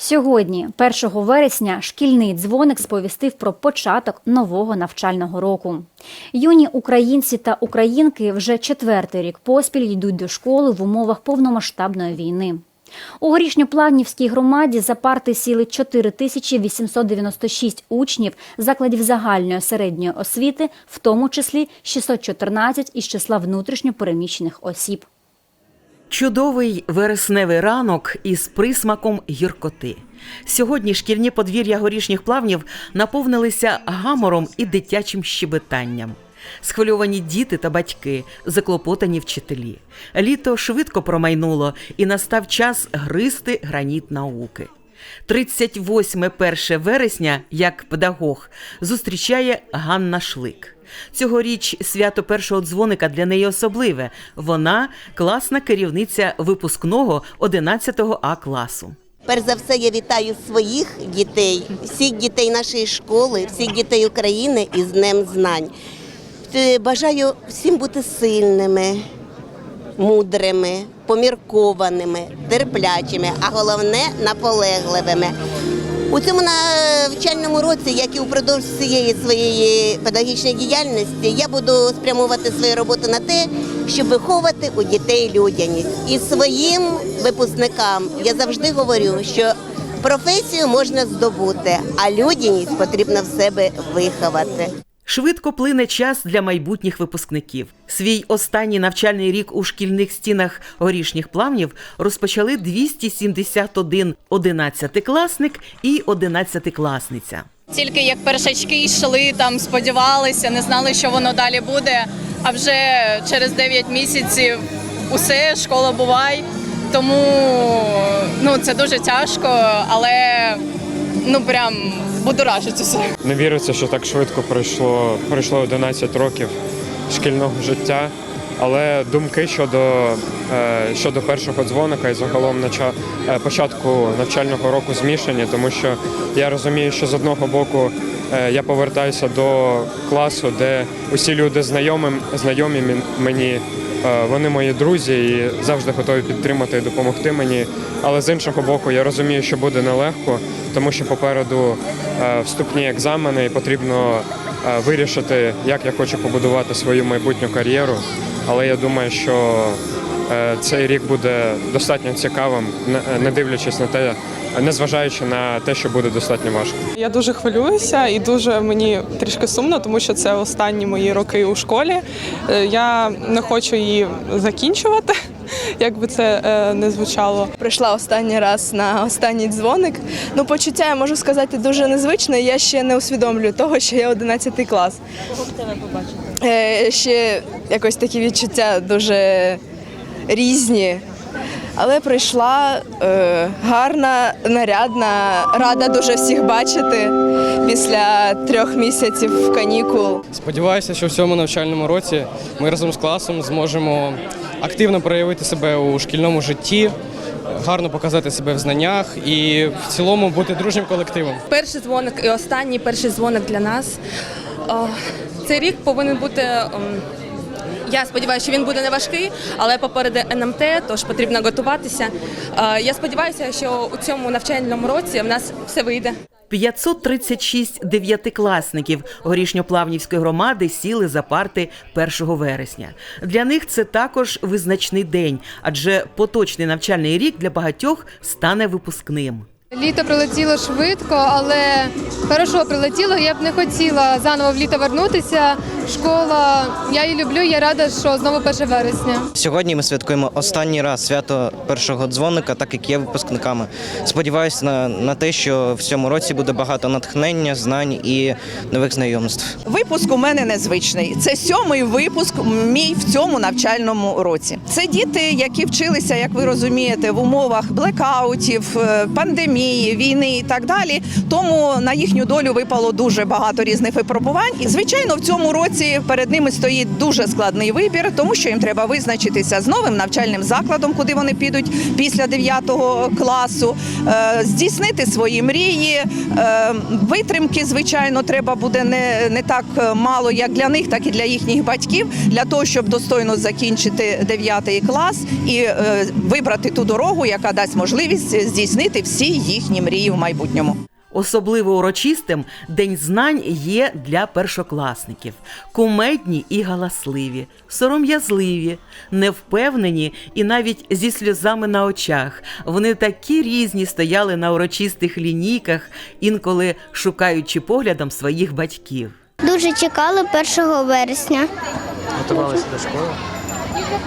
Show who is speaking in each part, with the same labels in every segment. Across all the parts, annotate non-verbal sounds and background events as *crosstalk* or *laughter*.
Speaker 1: Сьогодні, 1 вересня, шкільний дзвоник сповістив про початок нового навчального року. Юні українці та українки вже четвертий рік поспіль йдуть до школи в умовах повномасштабної війни. У горішньоплавнівській громаді за парти сіли 4896 учнів закладів загальної середньої освіти, в тому числі 614 із числа внутрішньо переміщених осіб.
Speaker 2: Чудовий вересневий ранок із присмаком гіркоти. Сьогодні шкільні подвір'я горішніх плавнів наповнилися гамором і дитячим щебетанням. Схвильовані діти та батьки, заклопотані вчителі. Літо швидко промайнуло і настав час гристи граніт науки. 38 1 вересня, як педагог, зустрічає Ганна Шлик. Цьогоріч свято першого дзвоника для неї особливе. Вона класна керівниця випускного 11 А класу.
Speaker 3: Перш за все, я вітаю своїх дітей, всіх дітей нашої школи, всіх дітей України із Днем Знань. Е, Бажаю всім бути сильними, мудрими, поміркованими, терплячими, а головне наполегливими. У цьому навчальному році, як і упродовж цієї своєї педагогічної діяльності, я буду спрямувати свою роботу на те, щоб виховати у дітей людяність. І своїм випускникам я завжди говорю, що професію можна здобути, а людяність потрібно в себе виховати.
Speaker 2: Швидко плине час для майбутніх випускників. Свій останній навчальний рік у шкільних стінах горішніх плавнів розпочали 271 одинадцятикласник і одинадцятикласниця.
Speaker 4: Тільки як першачки йшли, там сподівалися, не знали, що воно далі буде. А вже через 9 місяців усе, школа бувай. Тому ну це дуже тяжко, але ну прям будоражить.
Speaker 5: Не віриться, що так швидко пройшло, пройшло 11 років шкільного життя. Але думки щодо, е, щодо першого дзвоника і загалом нача, е, початку навчального року змішані, тому що я розумію, що з одного боку е, я повертаюся до класу, де усі люди знайомі, знайомі мен- мені, вони мої друзі і завжди готові підтримати і допомогти мені. Але з іншого боку, я розумію, що буде нелегко, тому що попереду е, вступні екзамени і потрібно е, вирішити, як я хочу побудувати свою майбутню кар'єру. Але я думаю, що е, цей рік буде достатньо цікавим, не- дивлячись на те, незважаючи на те, що буде достатньо важко.
Speaker 6: Я дуже хвилююся і дуже мені трішки сумно, тому що це останні мої роки у школі. Е, Я не хочу її закінчувати, *laughs* як би це е, не звучало.
Speaker 7: Прийшла останній раз на останній дзвоник. Ну, почуття я можу сказати дуже незвичне. Я ще не усвідомлюю того, що я 11 клас. Кого тебе Е, ще якось такі відчуття дуже різні. Але прийшла е, гарна, нарядна, рада дуже всіх бачити після трьох місяців канікул.
Speaker 8: Сподіваюся, що в цьому навчальному році ми разом з класом зможемо активно проявити себе у шкільному житті, гарно показати себе в знаннях і в цілому бути дружнім колективом.
Speaker 9: перший дзвоник і останній перший дзвоник для нас. О, Цей рік повинен бути. ем, Я сподіваюся, що він буде не важкий, але попереду НМТ, тож потрібно готуватися. Е, Я сподіваюся, що у цьому навчальному році в нас все вийде.
Speaker 2: 536 дев'ятикласників горішньоплавнівської громади сіли за парти 1 вересня. Для них це також визначний день, адже поточний навчальний рік для багатьох стане випускним.
Speaker 10: Літо прилетіло швидко, але хорошо прилетіло. Я б не хотіла заново в літо вернутися. Школа, я її люблю. Я рада, що знову 1 вересня.
Speaker 11: Сьогодні ми святкуємо останній раз свято першого дзвоника, так як є випускниками. Сподіваюся на, на те, що в цьому році буде багато натхнення, знань і нових знайомств.
Speaker 12: Випуск у мене незвичний. Це сьомий випуск мій в цьому навчальному році. Це діти, які вчилися, як ви розумієте, в умовах блекаутів, е, пандемії, війни і так далі. Тому на їхню долю випало дуже багато різних випробувань. І звичайно, в цьому році перед ними стоїть дуже складний вибір, тому що їм треба визначитися з новим навчальним закладом, куди вони підуть після 9 класу, е, здійснити свої мрії. е, Витримки, звичайно, треба буде не, не так мало, як для них, так і для їхніх батьків, для того, щоб достойно закінчити 9 клас і е, вибрати ту дорогу, яка дасть можливість здійснити всі їхні мрії в майбутньому.
Speaker 2: Особливо урочистим День знань є для першокласників. Кумедні і галасливі, сором'язливі, невпевнені і навіть зі сльозами на очах. Вони такі різні стояли на урочистих лінійках, інколи шукаючи поглядом своїх батьків.
Speaker 13: Дуже чекали 1 вересня.
Speaker 5: Готувалися до школи.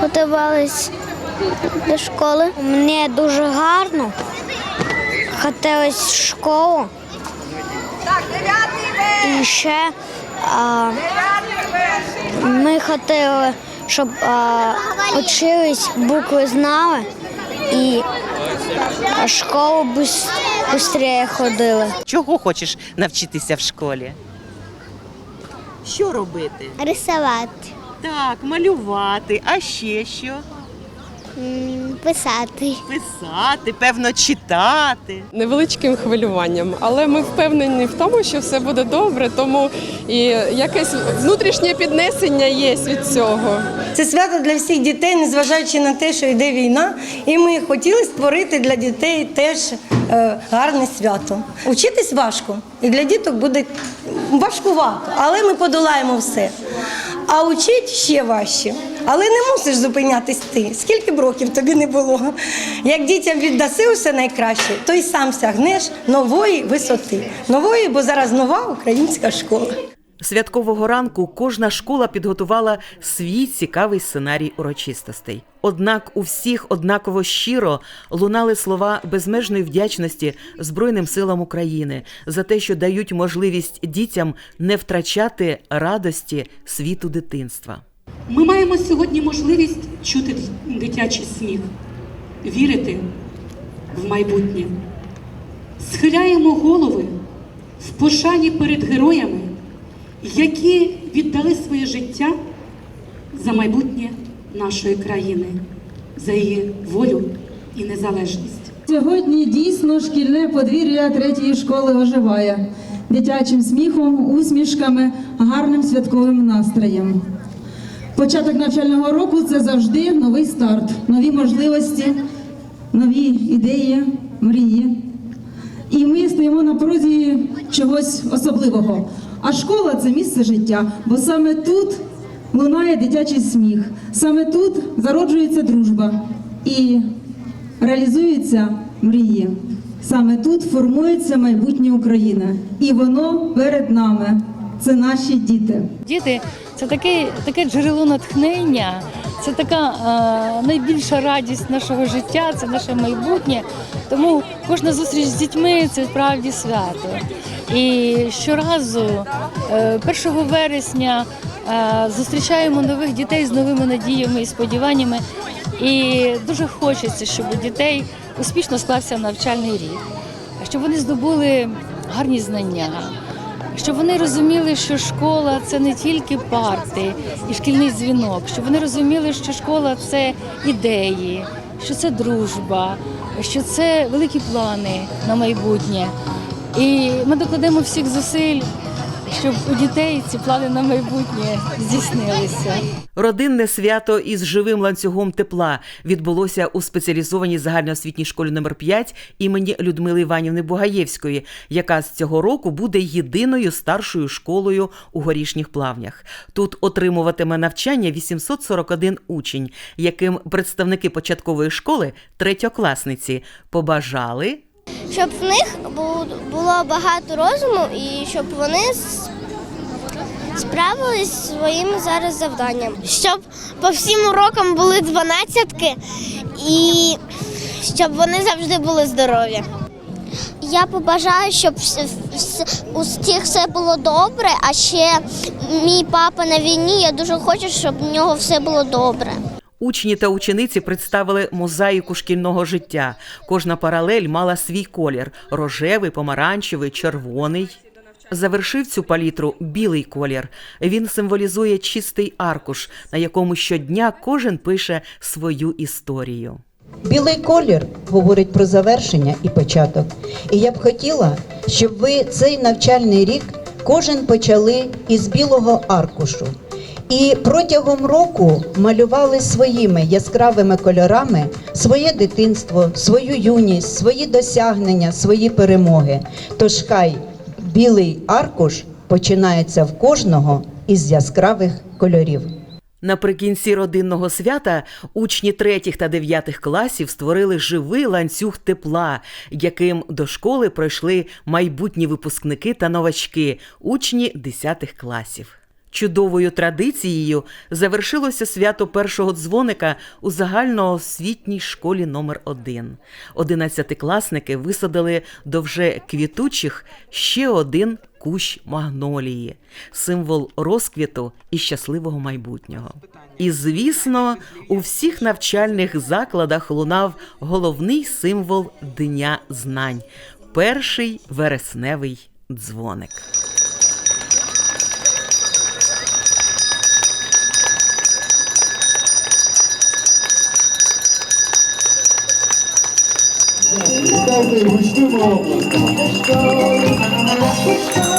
Speaker 13: Готувались до школи. Мені дуже гарно. Хотілося в школу. І ще а, ми хотіли, щоб а, учились, букви знали і школу швидше ходили.
Speaker 2: Чого хочеш навчитися в школі? Що робити?
Speaker 13: Рисувати,
Speaker 2: Так, малювати, а ще що?
Speaker 13: Писати.
Speaker 2: Писати, певно, читати.
Speaker 6: Невеличким хвилюванням, але ми впевнені в тому, що все буде добре, тому і якесь внутрішнє піднесення є від цього.
Speaker 14: Це свято для всіх дітей, незважаючи на те, що йде війна. І ми хотіли створити для дітей теж е, гарне свято. Учитись важко, і для діток буде важкувато, але ми подолаємо все. А учить ще важче. Але не мусиш зупинятись ти. Скільки б років тобі не було. Як дітям віддаси усе найкраще, то й сам сягнеш нової висоти. Нової, бо зараз нова українська школа.
Speaker 2: Святкового ранку кожна школа підготувала свій цікавий сценарій урочистостей. Однак у всіх однаково щиро лунали слова безмежної вдячності Збройним силам України за те, що дають можливість дітям не втрачати радості світу дитинства.
Speaker 15: Ми маємо сьогодні можливість чути дитячий сміх, вірити в майбутнє. Схиляємо голови в пошані перед героями, які віддали своє життя за майбутнє нашої країни, за її волю і незалежність.
Speaker 16: Сьогодні дійсно шкільне подвір'я третьої школи оживає дитячим сміхом, усмішками, гарним святковим настроєм. Початок навчального року це завжди новий старт, нові можливості, нові ідеї, мрії. І ми стоїмо на порозі чогось особливого. А школа це місце життя, бо саме тут лунає дитячий сміх, саме тут зароджується дружба і реалізуються мрії. Саме тут формується майбутнє України, і воно перед нами. Це наші діти.
Speaker 17: Діти це таке, таке джерело натхнення, це така е, найбільша радість нашого життя, це наше майбутнє. Тому кожна зустріч з дітьми це справді свято. І щоразу, е, 1 вересня, е, зустрічаємо нових дітей з новими надіями і сподіваннями. І дуже хочеться, щоб у дітей успішно склався навчальний рік, щоб вони здобули гарні знання щоб вони розуміли, що школа це не тільки парти і шкільний дзвінок, щоб вони розуміли, що школа це ідеї, що це дружба, що це великі плани на майбутнє. І ми докладемо всіх зусиль, щоб у дітей ці плани на майбутнє здійснилися.
Speaker 2: Родинне свято із живим ланцюгом тепла відбулося у спеціалізованій загальноосвітній школі номер 5 імені Людмили Іванівни Бугаєвської, яка з цього року буде єдиною старшою школою у горішніх плавнях. Тут отримуватиме навчання 841 учень, яким представники початкової школи, третьокласниці, побажали.
Speaker 13: Щоб в них було багато розуму і щоб вони справились зі своїм зараз завданням. Щоб по всім урокам були дванадцятки і щоб вони завжди були здорові. Я побажаю, щоб у всіх все було добре, а ще мій папа на війні. Я дуже хочу, щоб у нього все було добре.
Speaker 2: Учні та учениці представили мозаїку шкільного життя. Кожна паралель мала свій колір: рожевий, помаранчевий, червоний. Завершив цю палітру білий колір. Він символізує чистий аркуш, на якому щодня кожен пише свою історію.
Speaker 18: Білий колір говорить про завершення і початок. І я б хотіла, щоб ви цей навчальний рік кожен почали із білого аркушу. І протягом року малювали своїми яскравими кольорами своє дитинство, свою юність, свої досягнення, свої перемоги. Тож хай білий аркуш починається в кожного із яскравих кольорів.
Speaker 2: Наприкінці родинного свята учні третіх та дев'ятих класів створили живий ланцюг тепла, яким до школи пройшли майбутні випускники та новачки, учні десятих класів. Чудовою традицією завершилося свято першого дзвоника у загальноосвітній школі номер 1 Одинадцятикласники висадили до вже квітучих ще один кущ магнолії, символ розквіту і щасливого майбутнього. І, звісно, у всіх навчальних закладах лунав головний символ Дня знань перший вересневий дзвоник.
Speaker 19: Nerede uçtum o oblakta? Hoşçakal. Hoşçakal.